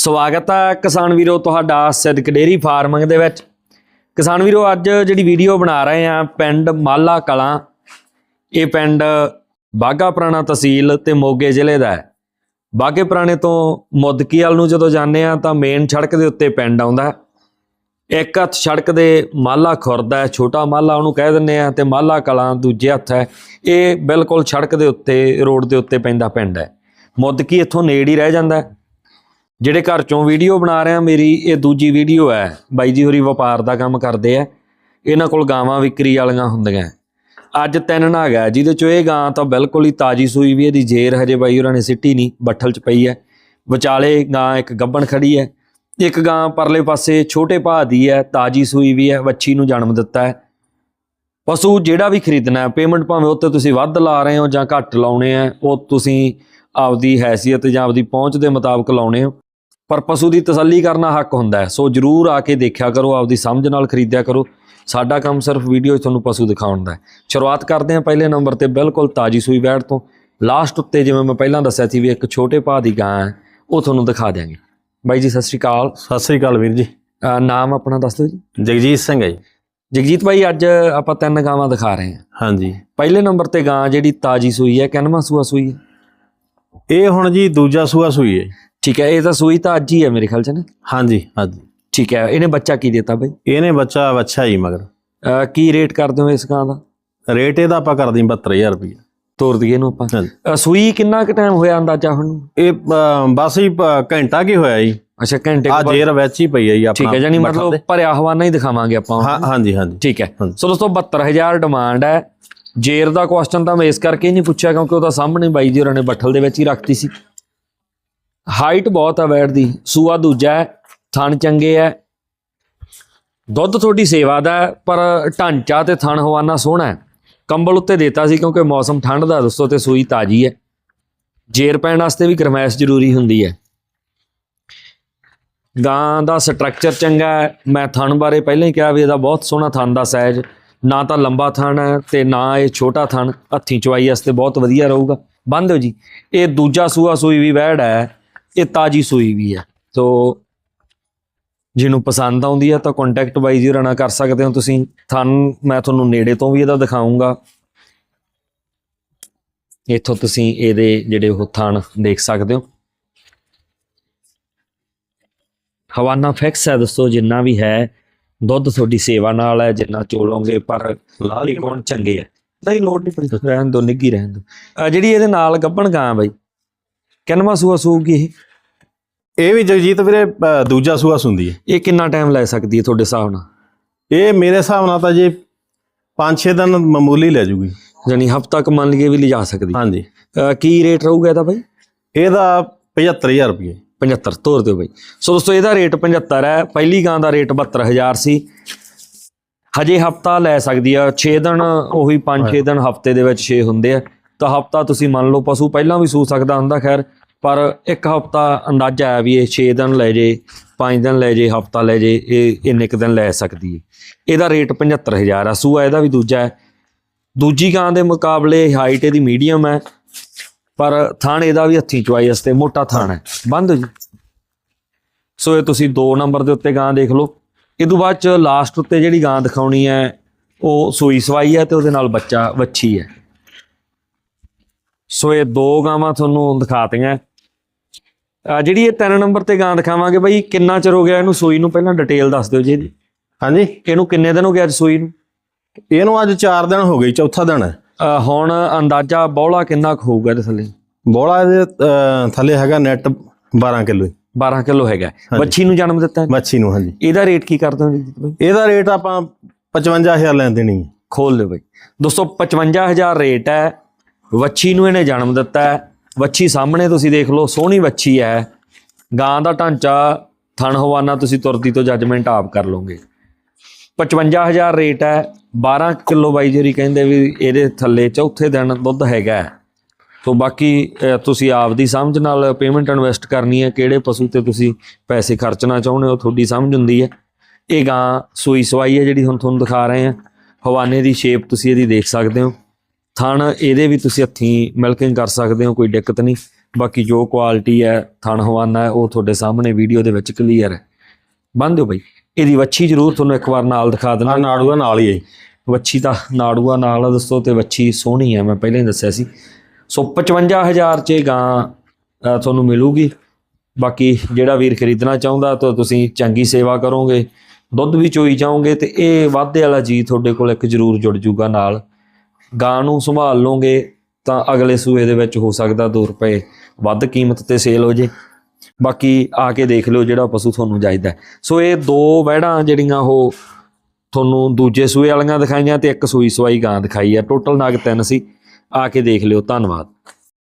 ਸਵਾਗਤ ਹੈ ਕਿਸਾਨ ਵੀਰੋ ਤੁਹਾਡਾ ਸਿੱਧਕ ਡੇਰੀ ਫਾਰਮਿੰਗ ਦੇ ਵਿੱਚ। ਕਿਸਾਨ ਵੀਰੋ, ਅੱਜ ਜਿਹੜੀ ਵੀਡੀਓ ਬਣਾ ਰਹੇ ਆ, ਪਿੰਡ ਮਾਲਾ ਕਲਾਂ। ਇਹ ਪਿੰਡ ਬਾਗਾ ਪੁਰਾਣਾ ਤਹਿਸੀਲ ਤੇ ਮੋਗੇ ਜ਼ਿਲ੍ਹੇ ਦਾ ਹੈ। ਬਾਗੇ ਪੁਰਾਣੇ ਤੋਂ ਮੁੱਦਕੀਵਾਲ ਨੂੰ ਜਦੋਂ ਜਾਂਦੇ ਆ ਤਾਂ ਮੇਨ ਸੜਕ ਦੇ ਉੱਤੇ ਪਿੰਡ ਆਉਂਦਾ ਇੱਕ ਹੱਥ ਸੜਕ ਦੇ ਮਾਲਾ ਖੁਰਦਾ ਛੋਟਾ ਮਾਲਾ ਉਹਨੂੰ ਕਹਿ ਦਿੰਦੇ ਆ ਤੇ ਮਾਲਾ ਕਲਾਂ ਦੂਜੇ ਹੱਥ ਹੈ। ਇਹ ਬਿਲਕੁਲ ਸੜਕ ਦੇ ਉੱਤੇ, ਰੋਡ ਦੇ ਉੱਤੇ ਪੈਂਦਾ ਪਿੰਡ ਹੈ। ਮੁੱਦਕੀ ਇੱਥੋਂ ਨੇੜ ਹੀ ਰਹਿ ਜਾਂਦਾ ਹੈ। ਜਿਹੜੇ ਘਰ ਚੋਂ ਵੀਡੀਓ ਬਣਾ ਰਿਹਾ ਮੇਰੀ ਇਹ ਦੂਜੀ ਵੀਡੀਓ ਹੈ। ਬਾਈ ਜੀ ਹੋਰੀ ਵਪਾਰ ਦਾ ਕੰਮ ਕਰਦੇ ਆ। ਇਹਨਾਂ ਕੋਲ ਗਾਵਾਂ ਵਿਕਰੀ ਵਾਲੀਆਂ ਹੁੰਦੀਆਂ। ਅੱਜ ਤਿੰਨ ਨਾਗ ਹੈ, ਜਿਹਦੇ ਚੋਂ ਇਹ ਗਾਂ ਤਾਂ ਬਿਲਕੁਲ ਹੀ ਤਾਜੀ ਸੂਈ ਵੀ ਇਹਦੀ ਜੇਰ ਹਜੇ ਬਾਈ ਉਹਨਾਂ ਨੇ ਸਿੱਟੀ ਨਹੀਂ, ਬੱਠਲ 'ਚ ਪਈ ਹੈ। ਵਿਚਾਲੇ ਗਾਂ ਇੱਕ ਗੱਬਣ ਖੜੀ ਹੈ। ਇੱਕ ਗਾਂ ਪਰਲੇ ਪਾਸੇ ਛੋਟੇ ਭਾਅ ਦੀ ਹੈ, ਤਾਜੀ ਸੂਈ ਵੀ ਹੈ, ਵੱਛੀ ਨੂੰ ਜਨਮ ਦਿੱਤਾ ਹੈ। ਪਸ਼ੂ ਜਿਹੜਾ ਵੀ ਖਰੀਦਣਾ ਹੈ ਪੇਮੈਂਟ ਭਾਵੇਂ ਉੱਤੇ ਤੁਸੀਂ ਵੱਧ ਲਾ ਰਹੇ ਹੋ ਜਾਂ ਘੱਟ ਲਾਉਣੇ ਆ ਉਹ ਤੁਸੀਂ ਆਪਦੀ ਹੈਸੀਅਤ ਜਾਂ ਆਪਦੀ ਪਹੁੰਚ ਦੇ ਮੁਤਾਬਕ ਲਾਉਣੇ ਹੋ। ਪਰ ਪਸ਼ੂ ਦੀ ਤਸੱਲੀ ਕਰਨਾ ਹੱਕ ਹੁੰਦਾ ਹੈ। ਸੋ ਜਰੂਰ ਆ ਕੇ ਦੇਖਿਆ ਕਰੋ ਆਪਦੀ ਸਮਝ ਨਾਲ ਖਰੀਦਿਆ ਕਰੋ। ਸਾਡਾ ਕੰਮ ਸਿਰਫ ਵੀਡੀਓ 'ਚ ਤੁਹਾਨੂੰ ਪਸ਼ੂ ਦਿਖਾਉਣ ਦਾ ਹੈ। ਸ਼ੁਰੂਆਤ ਕਰਦੇ ਹਾਂ ਪਹਿਲੇ ਨੰਬਰ ਤੇ ਬਿਲਕੁਲ ਤਾਜੀ ਸੂਈ ਬੈੜ ਤੋਂ। ਲਾਸਟ ਉੱਤੇ ਜਿਵੇਂ ਮੈਂ ਪਹਿਲਾਂ ਦੱਸਿਆ ਸੀ ਵੀ ਇੱਕ ਛੋਟੇ ਭਾਅ ਦੀ ਗਾਂ ਹੈ ਉਹ ਤੁਹਾਨੂੰ ਦਿਖਾ ਦਿਆਂਗੇ। ਬਾਈ ਜੀ ਸਤਿ ਸ਼੍ਰੀ ਅਕਾਲ। ਸਤਿ ਸ੍ਰੀ ਅਕਾਲ ਵੀਰ ਜੀ। ਨਾਮ ਆਪਣਾ ਦੱਸ ਦਿਓ ਜੀ। ਜਗਜੀਤ ਸਿੰਘ ਹੈ ਜੀ। ਜਗਜੀਤ ਭਾਈ ਅੱਜ ਆਪਾਂ ਤਿੰਨ ਗਾਵਾਂ ਦਿਖਾ ਰਹੇ ਹਾਂ। ਹਾਂਜੀ। ਪਹਿਲੇ ਨੰਬਰ ਤੇ ਗਾਂ ਜਿਹੜੀ ਤਾਜੀ ਸੂਈ ਹੈ ਕਿੰਨਵਾਂ ਸੂਆ ਸੂਈ ਹੈ? ਇਹ ਹੁਣ ਜੀ ਦੂਜਾ ਸੂਆ ਸੂਈ ਹੈ। ਠੀਕ ਹੈ ਇਹ ਤਾਂ ਸੂਈ ਤਾਂ ਅੱਜ ਹੀ ਹੈ ਮੇਰੇ ਖਿਆਲ 'ਚ ਨਾ? ਹਾਂਜੀ ਹਾਂਜੀ। ਠੀਕ ਹੈ ਇਹਨੇ ਬੱਚਾ ਕੀ ਦਿੱਤਾ ਬਾਈ? ਇਹਨੇ ਬੱਚਾ ਵੱਛਾ ਹੀ ਮਗਰ। ਅਹ ਕੀ ਰੇਟ ਕਰਦੇ ਹੋ ਇਸ ਗਾਂ ਦਾ? ਰੇਟ ਇਹਦਾ ਆਪਾਂ ਕਰਦੇ 72000 ਰੁਪਏ ਤੋਰ ਦਈਏ ਇਹਨੂੰ ਆਪਾਂ। ਹਾਂਜੀ। ਅਹ ਸੂਈ ਕਿੰਨਾ ਕੁ ਟਾਈਮ ਹੋਇਆ ਅੰਦਾਜ਼ਾ ਹੁਣ? ਇਹ ਅ, ਬਸ ਹੀ ਅ, ਘੰਟਾ ਕੀ ਹੋਇਆ ਜੀ? ਅੱਛਾ ਘੰਟੇ ਕੁ ਆ ਬਾਅਦ- ਜੇਰ ਵਿੱਚ ਹੀ ਪਈ ਹੈ ਜੀ ਆਪਣਾ ਠੀਕ ਹੈ ਜਾਨੀ ਬੱਠਲ ਮਤਲਬ ਤੇ। ਭਰਿਆ ਹਵਾਨਾ ਹੀ ਦਿਖਾਵਾਂਗੇ ਆਪਾਂ ਹਾਂ ਹਾਂਜੀ ਹਾਂਜੀ। ਠੀਕ ਹੈ। ਹਾਂਜੀ। ਸੋ ਦੋਸਤੋ 72000 ਡਿਮਾਂਡ ਹੈ। ਜੇਰ ਦਾ ਕੁਐਸਚਨ ਤਾਂ ਮੈਂ ਇਸ ਕਰਕੇ ਹੀ ਨਹੀਂ ਪੁੱਛਿਆ ਕਿਉਂਕਿ ਉਹਦਾ ਸਾਹਮਣੇ ਬਾਈ ਜੀ ਹੋਰਾਂ ਨੇ ਬੱਠਲ ਦੇ ਵਿੱਚ ਹੀ ਰੱਖਤੀ ਸੀ। ਹਾਈਟ ਬਹੁਤ ਆ ਵੈਟ ਦੀ। ਸੂਆ ਦੂਜਾ ਹੈ, ਥਣ ਚੰਗੇ ਹੈ ਦੁੱਧ ਤੁਹਾਡੀ ਸੇਵਾ ਦਾ ਪਰ ਢਾਂਚਾ ਤੇ ਥਣ ਹਵਾਨਾ ਸੋਹਣਾ ਹੈ। ਕੰਬਲ ਉੱਤੇ ਦੇਤਾ ਸੀ ਕਿਉਂਕਿ ਮੌਸਮ ਠੰਡ ਦਾ ਦੋਸਤੋ ਤੇ ਸੂਈ ਤਾਜੀ ਹੈ। ਜੇਰ ਪੈਣ ਵਾਸਤੇ ਵੀ ਗਰਮੈਸ਼ ਜ਼ਰੂਰੀ ਹੁੰਦੀ ਹੈ। ਗਾਂ ਦਾ ਸਟਰਕਚਰ ਚੰਗਾ ਹੈ। ਮੈਂ ਥਣ ਬਾਰੇ ਪਹਿਲਾਂ ਹੀ ਕਿਹਾ ਵੀ ਇਹਦਾ ਬਹੁਤ ਸੋਹਣਾ ਥਣ ਦਾ ਸਾਈਜ਼ ਨਾ ਤਾਂ ਲੰਬਾ ਥਣ ਹੈ ਤੇ ਨਾ ਇਹ ਛੋਟਾ ਥਣ। ਹੱਥੀਂ ਚਵਾਈ ਵਾਸਤੇ ਬਹੁਤ ਵਧੀਆ ਰਹੂਗਾ। ਬੰਦ ਦਿਓ ਜੀ। ਇਹ ਦੂਜਾ ਸੂਆ ਸੂਈ ਵੀ ਵਹਿੜ ਹੈ। ਇਹ ਤਾਜੀ ਸੂਈ ਵੀ ਹੈ ਸੋ ਜਿਹਨੂੰ ਪਸੰਦ ਆਉਂਦੀ ਹੈ ਤਾਂ ਕੰਟੈਕਟ ਬਾਈ ਜੀ ਨਾਲ ਕਰ ਸਕਦੇ ਹੋ ਤੁਸੀਂ। ਥਣ ਮੈਂ ਤੁਹਾਨੂੰ ਨੇੜੇ ਤੋਂ ਵੀ ਇਹਦਾ ਦਿਖਾਉਂਗਾ ਇੱਥੋਂ ਤੁਸੀਂ ਇਹਦੇ ਜਿਹੜੇ ਉਹ ਥਣ ਦੇਖ ਸਕਦੇ ਹੋ। ਹਵਾਨਾ ਫਿਕਸ ਹੈ ਦੋਸਤੋ ਜਿੰਨਾ ਵੀ ਹੈ ਦੁੱਧ ਤੁਹਾਡੀ ਸੇਵਾ ਨਾਲ ਹੈ ਜਿੰਨਾ ਚੋਲੋਗੇ ਪਰ ਲਾਲੀ ਕੋਣ ਚੰਗੇ ਹੈ ਨਹੀਂ ਲੋੜ ਨਹੀਂ ਪਈ ਰਹਿਣ ਦੋ ਨਿੱਗੀ ਰਹਿਣ ਦੋ ਜਿਹੜੀ ਇਹਦੇ ਨਾਲ ਗੱਬਣ ਗਾਂ ਬਾਈ ਕਿੰਨਵਾਂ ਸੂਆ ਸੂਗੀ ਇਹ? ਇਹ ਵੀ ਜਗਜੀਤ ਵੀਰੇ ਅ, ਦੂਜਾ ਸੂਆ ਸੁੰਦੀ ਹੈ। ਇਹ ਕਿੰਨਾ ਟਾਈਮ ਲੈ ਸਕਦੀ ਹੈ ਤੁਹਾਡੇ ਹਿਸਾਬ ਨਾਲ? ਇਹ ਮੇਰੇ ਹਿਸਾਬ ਨਾਲ ਤਾਂ ਜੀ 5-6 ਦਿਨ ਮਾਮੂਲੀ ਲੈ ਜੂਗੀ। ਜਾਨੀ ਹਫਤਾ ਕ ਮੰਨ ਲਈਏ ਵੀ ਲਿਜਾ ਸਕਦੀ। ਹਾਂਜੀ। ਕੀ ਰੇਟ ਰਹੂਗਾ ਇਹਦਾ ਬਾਈ? ਇਹਦਾ 75000 ਰੁਪਏ 75 ਤੋਰ ਦਿਓ ਬਾਈ। ਸੋ ਦੋਸਤੋ ਇਹਦਾ ਰੇਟ 75 ਹੈ। ਪਹਿਲੀ ਗਾਂ ਦਾ ਰੇਟ 72000 ਸੀ। ਹਜੇ ਹਫਤਾ ਲੈ ਸਕਦੀ ਆ। 6 ਦਿਨ ਉਹੀ 5-6 ਦਿਨ ਹਫ਼ਤੇ ਦੇ ਵਿੱਚ 6 ਹੁੰਦੇ ਆ। ਤਾਂ ਹਫਤਾ ਤੁਸੀਂ ਮੰਨ ਲਓ ਪਸ਼ੂ ਪਹਿਲਾਂ ਵੀ ਸੂ ਸਕਦਾ ਹੁੰਦਾ ਖੈਰ। ਪਰ ਇੱਕ ਹਫਤਾ ਅੰਦਾਜ਼ਾ ਹੈ ਵੀ ਇਹ 6 ਦਿਨ ਲੈ ਜੇ 5 ਦਿਨ ਲੈ ਜੇ, ਹਫਤਾ ਲੈ ਜੇ, ਇਹ ਇੰਨੇ ਕੁ ਦਿਨ ਲੈ ਸਕਦੀ ਹੈ। ਇਹਦਾ ਰੇਟ 75000 ਆ। ਸੂਆ ਇਹਦਾ ਵੀ ਦੂਜਾ ਹੈ। ਦੂਜੀ ਗਾਂ ਦੇ ਮੁਕਾਬਲੇ ਹਾਈਟ ਇਹਦੀ ਮੀਡੀਅਮ ਹੈ, ਪਰ ਥਣ ਇਹਦਾ ਵੀ ਹੱਥੀਂ ਚਵਾਈ ਵਾਸਤੇ ਮੋਟਾ ਥਾਣ ਹੈ। ਬੰਦ ਹੋ ਜੀ। ਸੋ ਇਹ ਤੁਸੀਂ 2 ਨੰਬਰ ਦੇ ਉੱਤੇ ਗਾਂ ਦੇਖ ਲਓ। ਇਹ ਤੋਂ ਬਾਅਦ ਚ ਲਾਸਟ ਉੱਤੇ ਜਿਹੜੀ ਗਾਂ ਦਿਖਾਉਣੀ ਹੈ, ਉਹ ਸੂਈ ਸਵਾਈ ਹੈ ਤੇ ਉਹਦੇ ਨਾਲ ਬੱਚਾ ਵੱਛੀ ਹੈ। ਸੋ ਇਹ ਦੋ ਗਾਵਾਂ ਤੁਹਾਨੂੰ ਦਿਖਾਤੀਆਂ ਜਿਹੜੀ ਇਹ 3 ਨੰਬਰ ਤੇ ਗਾਂ ਦਿਖਾਵਾਂਗੇ ਬਈ ਕਿੰਨਾ ਚਿਰ ਹੋ ਗਿਆ ਇਹਨੂੰ ਸੂਈ ਨੂੰ? ਪਹਿਲਾਂ ਡਿਟੇਲ ਦੱਸ ਦਿਓ ਜੀ ਇਹਦੀ। ਹਾਂਜੀ। ਇਹਨੂੰ ਕਿੰਨੇ ਦਿਨ ਹੋ ਗਏ ਅੱਜ ਸੂਈ ਨੂੰ? ਇਹਨੂੰ ਅੱਜ 4 ਦਿਨ ਹੋ ਗਏ ਚੌਥਾ ਦਿਨ ਹੈ। ਹੁਣ ਅੰਦਾਜ਼ਾ ਬੌਲਾ ਕਿੰਨਾ ਕੁ ਹੋਊਗਾ ਇਹਦੇ ਥੱਲੇ? ਬੋਲਾ ਇਹਦੇ ਥੱਲੇ ਹੈਗਾ ਨੈਟ 12 ਕਿਲੋ 12 ਕਿਲੋ ਹੈਗਾ ਵੱਛੀ ਨੂੰ ਜਨਮ ਦਿੱਤਾ। ਮੱਛੀ ਨੂੰ ਹਾਂਜੀ। ਇਹਦਾ ਰੇਟ ਕੀ ਕਰਦੇ ਹੋ ਜੀ ਬਈ? ਇਹਦਾ ਰੇਟ ਆਪਾਂ 55000 ਲੈਣ ਦੇਣੀ ਹੈ। ਖੋਲ ਲਿਓ ਬਈ। ਦੋਸਤੋ 55000 ਰੇਟ ਹੈ। ਵੱਛੀ ਨੂੰ ਇਹਨੇ ਜਨਮ ਦਿੱਤਾ ਹੈ। ਵੱਛੀ ਸਾਹਮਣੇ ਤੁਸੀਂ ਦੇਖ ਲਓ, ਸੋਹਣੀ ਵੱਛੀ ਹੈ। ਗਾਂ ਦਾ ਢਾਂਚਾ, ਥਣ ਹਵਾਨਾ ਤੁਸੀਂ ਤੁਰਦੀ ਤੋਂ ਜੱਜਮੈਂਟ ਆਪ ਕਰ ਲਓਗੇ। 55000 ਰੇਟ ਹੈ। 12 ਕਿਲੋ ਬਾਈ ਜਿਹੜੀ ਕਹਿੰਦੇ ਵੀ ਇਹਦੇ ਥੱਲੇ ਚੌਥੇ ਦਿਨ ਦੁੱਧ ਹੈਗਾ ਹੈ। ਸੋ ਬਾਕੀ ਤੁਸੀਂ ਆਪ ਦੀ ਸਮਝ ਨਾਲ ਪੇਮੈਂਟ ਇਨਵੈਸਟ ਕਰਨੀ ਹੈ, ਕਿਹੜੇ ਪਸ਼ੂ ਤੇ ਤੁਸੀਂ ਪੈਸੇ ਖਰਚਣਾ ਚਾਹੁੰਦੇ ਹੋ, ਤੁਹਾਡੀ ਸਮਝ ਹੁੰਦੀ ਹੈ। ਇਹ ਗਾਂ ਸੂਈ ਸਵਾਈ ਹੈ ਜਿਹੜੀ ਹੁਣ ਤੁਹਾਨੂੰ ਦਿਖਾ ਰਹੇ ਹਾਂ। ਹਵਾਨੇ ਦੀ ਸ਼ੇਪ ਤੁਸੀਂ ਇਹਦੀ ਦੇਖ ਸਕਦੇ ਹੋ। ਥਣ ਇਹਦੇ ਵੀ ਤੁਸੀਂ ਹੱਥੀਂ ਮਿਲਕਿੰਗ ਕਰ ਸਕਦੇ ਹੋ ਕੋਈ ਦਿੱਕਤ ਨਹੀਂ। ਬਾਕੀ ਜੋ ਕੁਆਲਿਟੀ ਹੈ ਥਣ ਹਵਾਨਾ ਹੈ ਉਹ ਤੁਹਾਡੇ ਸਾਹਮਣੇ ਵੀਡੀਓ ਦੇ ਵਿੱਚ ਕਲੀਅਰ ਹੈ। ਬੰਨ ਦਿਓ ਬਈ। ਇਹਦੀ ਵੱਛੀ ਜ਼ਰੂਰ ਤੁਹਾਨੂੰ ਇੱਕ ਵਾਰ ਨਾਲ ਦਿਖਾ ਦੇਣਾ ਨਾੜੂਆ ਨਾਲ ਹੀ ਹੈ। ਵੱਛੀ ਤਾਂ ਨਾੜੂਆ ਨਾਲ ਆ ਦੋਸਤੋ ਤੇ ਵੱਛੀ ਸੋਹਣੀ ਹੈ ਮੈਂ ਪਹਿਲਾਂ ਹੀ ਦੱਸਿਆ ਸੀ। ਸੋ 55000 ਚ ਇਹ ਗਾਂ ਤੁਹਾਨੂੰ ਮਿਲੂਗੀ। ਬਾਕੀ ਜਿਹੜਾ ਵੀਰ ਖਰੀਦਣਾ ਚਾਹੁੰਦਾ ਤਾਂ ਤੁਸੀਂ ਚੰਗੀ ਸੇਵਾ ਕਰੋਗੇ। ਦੁੱਧ ਵੀ ਚੋਈ ਜਾਓਗੇ ਤੇ ਇਹ ਵਾਧੇ ਵਾਲਾ ਜੀ ਤੁਹਾਡੇ ਕੋਲ ਇੱਕ ਜ਼ਰੂਰ ਜੁੜ ਜੂਗਾ ਨਾਲ। ਗਾਂ ਨੂੰ ਸੰਭਾਲ ਲਓਗੇ ਤਾਂ ਅਗਲੇ ਸੂਏ ਦੇ ਵਿੱਚ ਹੋ ਸਕਦਾ 2 ਰੁਪਏ। ਵੱਧ ਕੀਮਤ ਤੇ ਸੇਲ ਹੋ ਜੇ। ਬਾਕੀ ਆ ਕੇ ਦੇਖ ਲਿਓ ਜਿਹੜਾ ਪਸ਼ੂ ਤੁਹਾਨੂੰ ਚਾਹੀਦਾ। ਸੋ ਇਹ ਦੋ ਵਹਿੜਾਂ ਜਿਹੜੀਆਂ ਉਹ ਤੁਹਾਨੂੰ ਦੂਜੇ ਸੂਏ ਵਾਲੀਆਂ ਦਿਖਾਈਆਂ ਤੇ ਇੱਕ ਸੂਈ ਸਵਾਈ ਗਾਂ ਦਿਖਾਈ ਆ। ਟੋਟਲ ਨਾਗ ਤਿੰਨ ਸੀ। ਆ ਕੇ ਦੇਖ ਲਿਓ। ਧੰਨਵਾਦ।